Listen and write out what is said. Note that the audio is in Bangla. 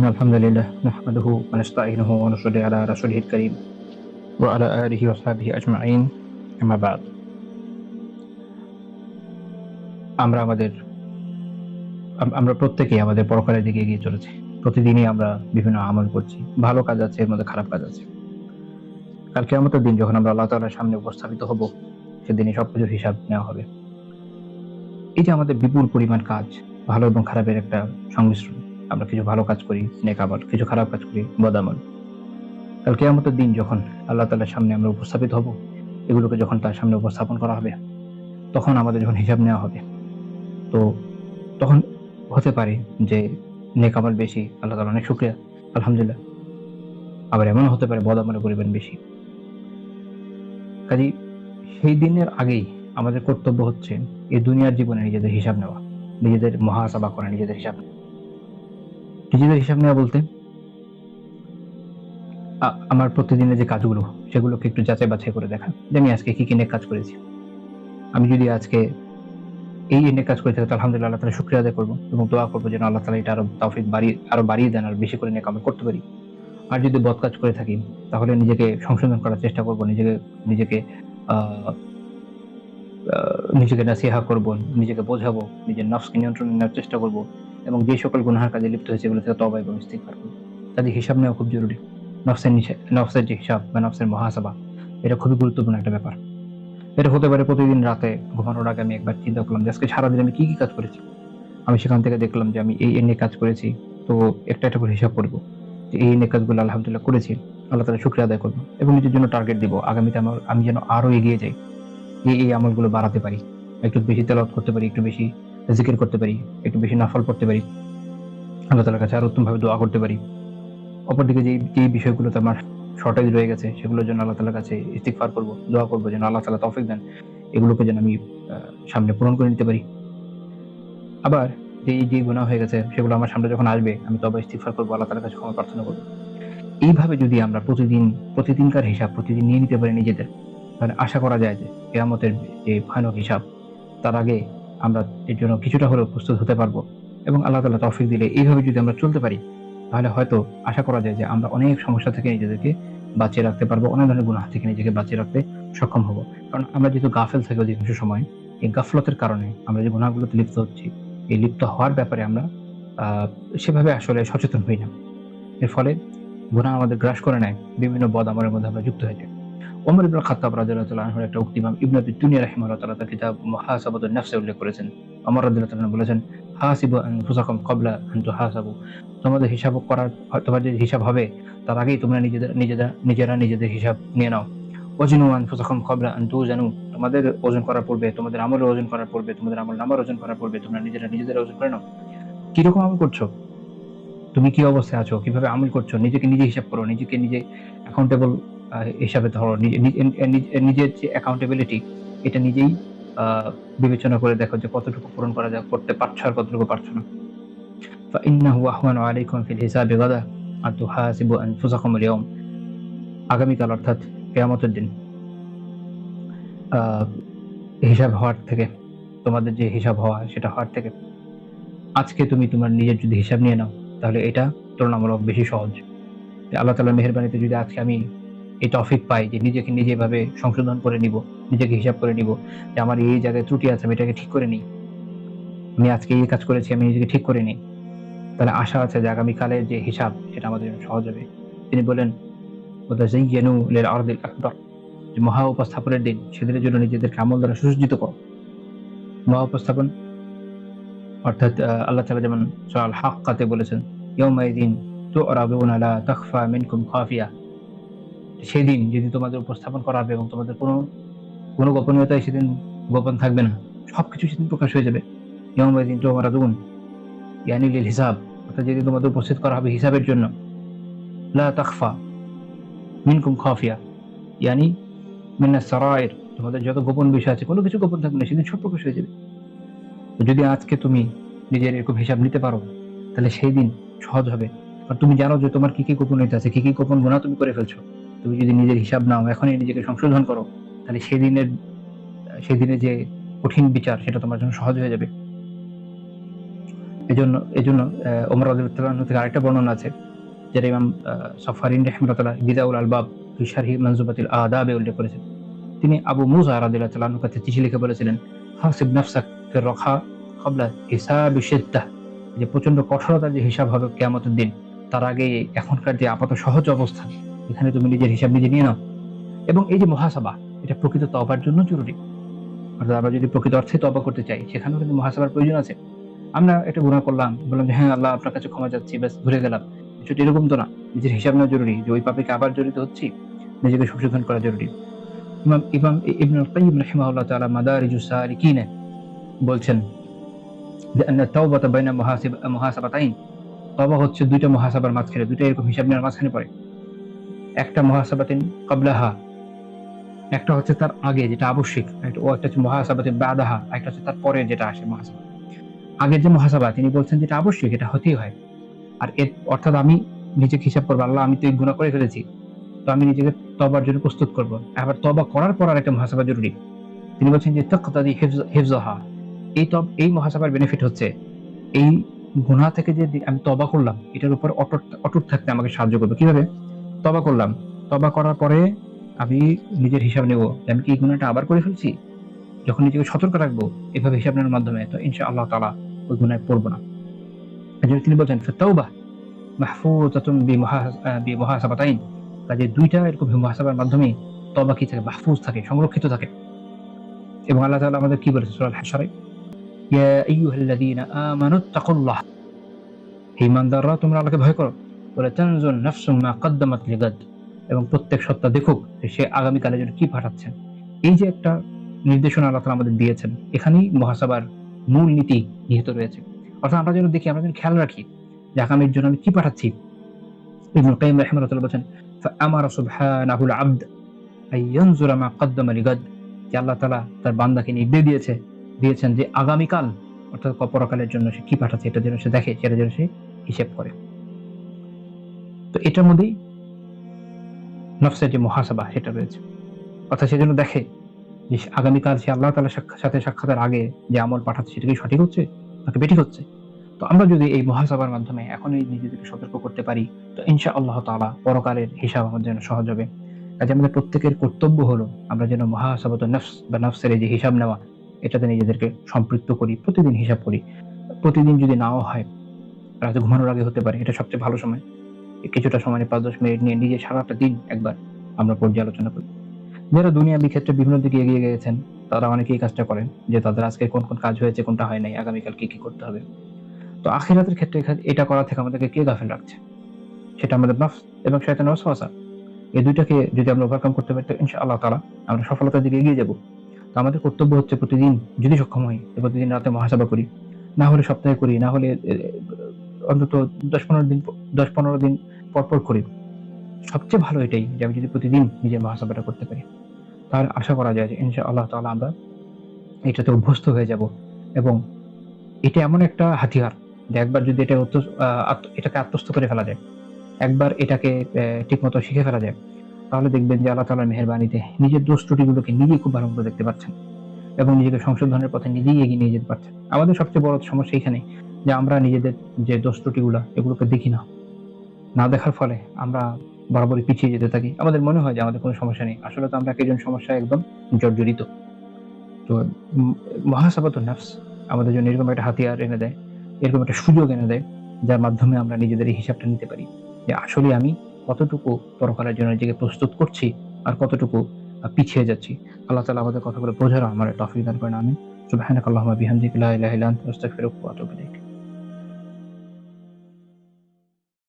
إن الحمد لله نحمده ونستعينه ونصلي على رسوله الكريم وعلى آله وصحبه أجمعين أما بعد আমরা আমাদের আম- আমরা প্রত্যেকেই আমাদের পরকালের দিকে এগিয়ে চলেছি প্রতিদিনই আমরা বিভিন্ন আমল করছি ভালো কাজ আছে এর মধ্যে খারাপ কাজ আছে কালকে আমাদের দিন যখন আমরা আল্লাহ তাআলার সামনে উপস্থাপিত হব সেদিনই সবকিছুর হিসাব নেওয়া হবে এই যে আমাদের বিপুল পরিমাণ কাজ ভালো এবং খারাপের একটা সংমিশ্রণ আমরা কিছু ভালো কাজ করি নেক আমল কিছু খারাপ কাজ করি বদামল কাল কেয়ামতের দিন যখন আল্লাহ তাআলার সামনে আমরা উপস্থাপিত হব, এগুলোকে যখন তার সামনে উপস্থাপন করা হবে, তখন আমাদের যখন হিসাব নেওয়া হবে, তো তখন হতে পারে যে নেক আমল বেশি, আল্লাহ তাআলা অনেক শুক্রিয়া, আলহামদুলিল্লাহ। আবার এমন হতে পারে বদামলের পরিমাণ বেশি। কাজে সেই দিনের আগেই আমাদের কর্তব্য হচ্ছে এই দুনিয়ার জীবনে নিজেদের হিসাব নেওয়া, নিজেদের মহাসাবা করা, নিজেদের হিসাব নেওয়া। নিজেদের হিসাব নেওয়া বলতে আমার প্রতিদিনের যে কাজগুলো, সেগুলোকে একটু যাচাই বাছাই করে দেখা, যে আমি আজকে কি কি নেক কাজ করেছি। আমি যদি আজকে এই নেক কাজ করে থাকি তো আলহামদুলিল্লাহ আল্লাহ তালা শুক্রিয়া আদায় করব এবং দোয়া করব যেন আল্লাহ তালা এটা আরও তৌফিক বাড়িয়ে, আরও বাড়িয়ে দেন আর বেশি করে নেক আমি করতে পারি। আর যদি বদ কাজ করে থাকি, তাহলে নিজেকে সংশোধন করার চেষ্টা করব, নিজেকে নিজেকে নিজেকে নাসিহা করব, নিজেকে বোঝাবো, নিজের নফসকে নিয়ন্ত্রণে নেওয়ার চেষ্টা করব। এবং যে সকল গুনাহার কাজে লিপ্ত হয়েছে এগুলো থেকে তবা এবং ইস্তিগফার করব তাদের হিসাব নেওয়া খুব জরুরি। নফসের নফসের যে হিসাব বা নফসের মহাসভা, এটা খুবই গুরুত্বপূর্ণ একটা ব্যাপার। এটা হতে পারে প্রতিদিন রাতে ঘুমানোর আগে আমি একবার চিন্তা করলাম যে, আজকে সারাদিন আমি কি কি কাজ করেছি? আমি সেখান থেকে দেখলাম যে, আমি এই এনে কাজ করেছি, তো একটা একটা করে হিসাব করব। যে এই এনে কাজগুলো আলহামদুলিল্লাহ করেছি, আল্লাহ তালা শুক্রিয়া আদায় করব এবং নিজের জন্য টার্গেট দিব। আগামীতে আমার আমি যেন আরও এগিয়ে যাই। এই এই আমলগুলো বাড়াতে পারি। একটু বেশি তেলাওয়াত করতে পারি, একটু বেশি জিকির করতে পারি, একটু বেশি নাফল পড়তে পারি। আল্লাহ তালার কাছে আরও উত্তম ভাবে দোয়া করতে পারি। অপরদিকে যেই যেই বিষয়গুলোতে আমার শর্টেজ রয়ে গেছে, সেগুলোর জন্য আল্লাহ তালার কাছে ইস্তিকফার করব, দোয়া করব যেন আল্লাহ তালা তৌফিক দেন, এগুলোকে যেন আমি সামনে পূরণ করে নিতে পারি। আবার যেই যে গুণা হয়ে গেছে, সেগুলো আমার সামনে যখন আসবে, আমি তবে ইস্তিকফার করব, আল্লাহ তালার কাছে ক্ষমা প্রার্থনা করব। এইভাবে যদি আমরা প্রতিদিন, প্রতিদিনকার হিসাব প্রতিদিন নিয়ে নিতে পারি নিজেদের, তাহলে আশা করা যায় যে কেয়ামতের যে ভয়ানক হিসাব, তার আগে আমরা এর জন্য কিছুটা হলেও প্রস্তুত হতে পারব। এবং আল্লাহ তালা তৌফিক দিলে এইভাবে যদি আমরা চলতে পারি, তাহলে হয়তো আশা করা যায় যে আমরা অনেক সমস্যা থেকে নিজেদেরকে বাঁচিয়ে রাখতে পারব, অনেক ধরনের গুণাহ থেকে নিজেকে বাঁচিয়ে রাখতে সক্ষম হব। কারণ আমরা যেহেতু গাফেল থাকি অধিকাংশ সময়, এই গাফলতের কারণে আমরা যে গুণাগুলোতে লিপ্ত হচ্ছি, এই লিপ্ত হওয়ার ব্যাপারে আমরা সেভাবে আসলে সচেতন হই না। এর ফলে গুণা আমাদের গ্রাস করে নেয়, বিভিন্ন বদ আমাদের মধ্যে আমরা যুক্ত হয়ে ওমর একটা উক্তি ইমাম তার কিতাব নাফসে উল্লেখ করেছেন। বলেছেন, হাসিবু তোমাদের হিসাব করার, তোমার যে হিসাব হবে, তার আগেই তোমরা নিজেদের, নিজেরা নিজেদের হিসাব নিয়ে নাও। তোমাদের ওজন করার পূর্বে, তোমাদের ওজন করার পূর্বে, তোমাদের আমল নামার ওজন করার পূর্বে, তোমরা নিজেরা নিজেদের ওজন করে নাও। কীরকম আমল করছ? তুমি কি অবস্থায় আছো? কীভাবে আমল করছ? নিজেকে নিজে হিসাব করো। নিজেকে নিজে অ্যাকাউন্টেবল হিসাবে ধরো নিজে- নিজে- নিজে- নিজের যে অ্যাকাউন্টেবিলিটি এটা নিজেই আহ, বিবেচনা করে দেখো যে কতটুকু পূরণ করা যায় করতে পারছো আর কতটুকু পারছো না فإنه أهون عليكم في الحساب غدا أن تحاسبوا أنفسكم اليوم আগামীকাল অর্থাৎ কেয়ামতের দিন আহ, হিসাব হওয়ার থেকে তোমাদের যে হিসাব হওয়া সেটা হওয়ার থেকে আজকে তুমি তোমার নিজের যদি হিসাব নিয়ে নাও তাহলে এটা তুলনামূলক বেশি সহজ যে আল্লাহ তালার মেহরবানিতে যদি আজকে আমি এই টপিক পাই যে নিজেকে নিজে ভাবে সংশোধন করে নিব, নিজেকে হিসাব করে নিব যে আমার এই জায়গায় ত্রুটি আছে, আমি এটাকে ঠিক করে নিই। আমি আজকে এই কাজ করেছি, আমি নিজেকে ঠিক করে নিই। তাহলে আশা আছে যে আগামীকালের যে হিসাব, সেটা আমাদের জন্য সহজ হবে। তিনি বলেন মহা উপস্থাপনের দিন, সেদিনের জন্য নিজেদেরকে আমল দ্বারা সুসজ্জিত করো। মহা উপস্থাপন, অর্থাৎ আল্লাহ তাআলা যেমন সূরা আল হাক্কাতে বলেছেন ইয়াউমাইদিন তু'রাদুনা লা তাখফা মিনকুম খাফিয়া। সেদিন যদি তোমাদের উপস্থাপন করা হবে এবং তোমাদের কোনো কোনো গোপনীয়তায় সেদিন গোপন থাকবে না, সবকিছু সেদিন প্রকাশ হয়ে যাবে। ইয়াউমাইদিন তু'রাদুন ইয়ানি লিল হিসাব, অর্থাৎ যেদিন তোমাদের উপস্থিত করা হবে হিসাবের জন্য। লা তাখফা মিনকুম খাফিয়া, ইয়ানি মিনা সারায়ের তোমাদের যত গোপন বিষয় আছে, কোনো কিছু গোপন থাকবে না, সেদিন সব প্রকাশ হয়ে যাবে। যদি আজকে তুমি নিজের এরকম হিসাব নিতে পারো, তাহলে সেই দিন সহজ হবে। কারণ তুমি জানো যে তোমার কি কি গোপনীয়তা আছে, কি কি গোপন গুণা তুমি করে ফেলছো। তুমি যদি নিজের হিসাব নাও, এখনই নিজেকে সংশোধন করো, তাহলে সেদিনের সেদিনে যে কঠিন বিচার, সেটা তোমার জন্য সহজ হয়ে যাবে। এজন্য এজন্য ওমর রাদিয়াল্লাহু থেকে আরেকটা বর্ণনা আছে, যেটা ইমাম সফারিন রহমাতুল্লাহ গিদাউল আলবাব ফি শারহি মানজুবাতিল আদাবে উল্লেখ করেছেন। তিনি আবু মুসা রাদিয়াল্লাহু তাআলার কাছে চিঠি লিখে বলেছিলেন, হাসিব নাফসাক রাখা ক্বাবলা হিসাব শিদ্দাহ। যে প্রচণ্ড কঠোরতার যে হিসাব হবে কিয়ামতের দিন, তার আগে এখনকার যে আপাত সহজ অবস্থা এখানে তুমি নিজের হিসাব নিজে নিয়ে নাও। এবং এই যে মহাসভা, এটা প্রকৃত তবার জন্য জরুরি। অর্থাৎ আমরা যদি প্রকৃত অর্থে তবা করতে চাই, সেখানেও কিন্তু মহাসভার প্রয়োজন আছে। আমরা এটা গুণা করলাম, বললাম যে হ্যাঁ আল্লাহ আপনার কাছে ক্ষমা যাচ্ছি ব্যাস ঘুরে গেলাম। বিষয়টা এরকম তো না। নিজের হিসাব নেওয়া জরুরি, যে ওই পাপে আবার জড়িত হচ্ছি, নিজেকে সংশোধন করা জরুরি। ইমাম ইমাম ইবনুল কাইয়িম রাহিমাহুল্লাহ তাআলা বলছেন যে, আন্না তাওবাতা বাইনা মুহাসিব মুহাসাবাতাইন তবা হচ্ছে দুইটা মুহাসাবার মাঝখানে, দুইটা এরকম হিসাব নেওয়ার মাঝখানে পড়ে। একটা মুহাসাবাতিন ক্বাবলাহা। একটা হচ্ছে তার আগে, যেটা আবশ্যিক ও একটা হচ্ছে মহাসাবাতিন বাদাহা, একটা হচ্ছে তার পরে যেটা আসে মহাসাবা আগের যে মহাসভা তিনি বলছেন যেটা আবশ্যক, এটা হতেই হয়। আর এর অর্থাৎ আমি নিজেকে হিসাব করব, আল্লাহ, আমি তো এই গুণা করে ফেলেছি। তো আমি নিজেকে তবার জন্য প্রস্তুত করব। আবার তবা করার পর আর একটা মহাসভা জরুরি। তিনি বলছেন যে তকতাদি হিফজহা। এই তব, এই মহাসভার বেনিফিট হচ্ছে, এই গুণা থেকে যে আমি তবা করলাম, এটার উপর অটুট অটুট থাকতে আমাকে সাহায্য করবে। কীভাবে? তবা করলাম। তবা করার পরে আমি নিজের হিসাব নেব আমি কি এই গুণাটা আবার করে ফেলছি। যখন নিজেকে সতর্ক রাখব, এভাবে হিসাব নেওয়ার মাধ্যমে তো ইনশা আল্লাহ তালা ওই গুনায় পড়ব না। এজন্য তিনি বলছেন, ফিত্তাউবা মাহফুজাতুন বিমুহাসাবাতাইন। কাজে দুইটা এরকম মুহাসাবার মাধ্যমে তবা কি থাকে? মাহফুজ থাকে, সংরক্ষিত থাকে। এবং আল্লাহ তাআলা আমাদের কি বলেছে সূরা হাশরে ইয়া আইয়ুহাল্লাযীনা আমানুত্তাকুল্লাহ হে ইমানদাররা তোমরা আল্লাহকে ভয় করো। বলে তানজুন নাফসুম মা কদ্দামাত এবং প্রত্যেক সত্তা দেখুক সে আগামীকালের জন্য কি পাঠাচ্ছেন এই যে একটা নির্দেশনা আল্লাহ আমাদের দিয়েছেন, এখানেই মহাসাবার মূল নীতি নিহিত রয়েছে। অর্থাৎ আমরা যেন দেখি, আমরা যেন খেয়াল রাখি যে আগামীর জন্য আমি কি পাঠাচ্ছি। ইবনুল বলেন ফাআমারা সুবহানাহুল আবদ মা কদ্দামা যে আল্লাহ তাআলা তার বান্দাকে নির্দেশ দিয়েছে, দিয়েছেন যে আগামীকাল, অর্থাৎ পরকালের জন্য সে কি পাঠাচ্ছে, এটা যেন সে দেখে, সেটা যেন সে হিসেব করে। তো এটার মধ্যেই নফসের যে মহাসভা, সেটা রয়েছে। অর্থাৎ সে যেন দেখে যে আগামীকাল সে আল্লাহ তালার সাথে সাক্ষাতের আগে যে আমল পাঠাচ্ছে, সেটা কি সঠিক হচ্ছে? নাকি বেঠিক হচ্ছে? তো আমরা যদি এই মহাসভার মাধ্যমে এখনই নিজেদেরকে সতর্ক করতে পারি, তো ইনশা আল্লাহ তাআলা পরকালের হিসাব আমাদের জন্য সহজ হবে। কাজে আমাদের প্রত্যেকের কর্তব্য হলো আমরা যেন মহাসভাত নফস, বা নফসের যে হিসাব নেওয়া, এটাতে নিজেদেরকে সম্পৃক্ত করি, প্রতিদিন হিসাব করি। প্রতিদিন যদি নাও হয়, রাতে ঘুমানোর আগে হতে পারে, এটা সবচেয়ে ভালো সময়। কিছুটা সময়, পাঁচ, দশ মিনিট নিয়ে নিজে সারাটা দিন একবার আমরা পর্যালোচনা করি। যারা দুনিয়া ক্ষেত্রে বিভিন্ন দিকে এগিয়ে গিয়েছেন, তারা অনেকেই কাজটা করেন যে তাদের আজকে কোন কোন কাজ হয়েছে, কোনটা হয় নাই, আগামীকাল কি কি করতে হবে। তো আখিরাতের ক্ষেত্রে এটা করা থেকে আমাদেরকে কে গাফেল রাখছে? সেটা আমাদের নফস এবং শয়তান ওয়াসওয়াসা। এই দুইটাকে যদি আমরা ওভারকাম করতে পারি, তো ইনশাআল্লাহ তাআলা আমরা সফলতার দিকে এগিয়ে যাব। তো আমাদের কর্তব্য হচ্ছে প্রতিদিন যদি সক্ষম হই, প্রতিদিন রাতে মহাসভা করি, না হলে সপ্তাহে করি, না হলে অন্তত দশ পনেরো দিন দশ পনেরো দিন পর পর করি। সবচেয়ে ভালো এটাই যে আমি যদি প্রতিদিন নিজের মহাসভাটা করতে পারি। তাহলে আশা করা যায় যে ইনশা আল্লাহ তাআলা আমরা এটাতে অভ্যস্ত হয়ে যাব এবং এটা এমন একটা হাতিয়ার যে একবার যদি এটা এটাকে আত্মস্থ করে ফেলা যায়, একবার এটাকে ঠিক মতো শিখে ফেলা যায়, তাহলে দেখবেন যে আল্লাহ তাআলার মেহেরবানিতে নিজের দোষ ত্রুটিগুলোকে নিজেই খুব ভালো মতো দেখতে পাচ্ছেন এবং নিজেকে সংশোধনের পথে নিজেই এগিয়ে নিয়ে যেতে পারছেন। আমাদের সবচেয়ে বড় সমস্যা এখানে যে আমরা নিজেদের যে দোষ ত্রুটিগুলো এগুলোকে দেখি না। না দেখার ফলে আমরা বরাবরই পিছিয়ে যেতে থাকি। আমাদের মনে হয় যে আমাদের কোনো সমস্যা নেই। আসলে তো আমরা একজন সমস্যা একদম জর্জরিত। তো মহাসাবাত নাফস আমাদের জন্য এরকম একটা হাতিয়ার এনে দেয়, এরকম একটা সুযোগ এনে দেয়, যার মাধ্যমে আমরা নিজেদের এই হিসাবটা নিতে পারি যে আসলে আমি কতটুকু পরকালের জন্য নিজেকে প্রস্তুত করছি আর কতটুকু পিছিয়ে যাচ্ছি। আল্লাহ তালা আমাদের কথাগুলো বোঝারও আমার তফিক দান করেন। আমি সুবহানাকাল্লাহুম্মা বিহামদিকা লা ইলাহা ইল্লা আনতা, আস্তাগফিরুকা ওয়া আতুবু ইলাইক।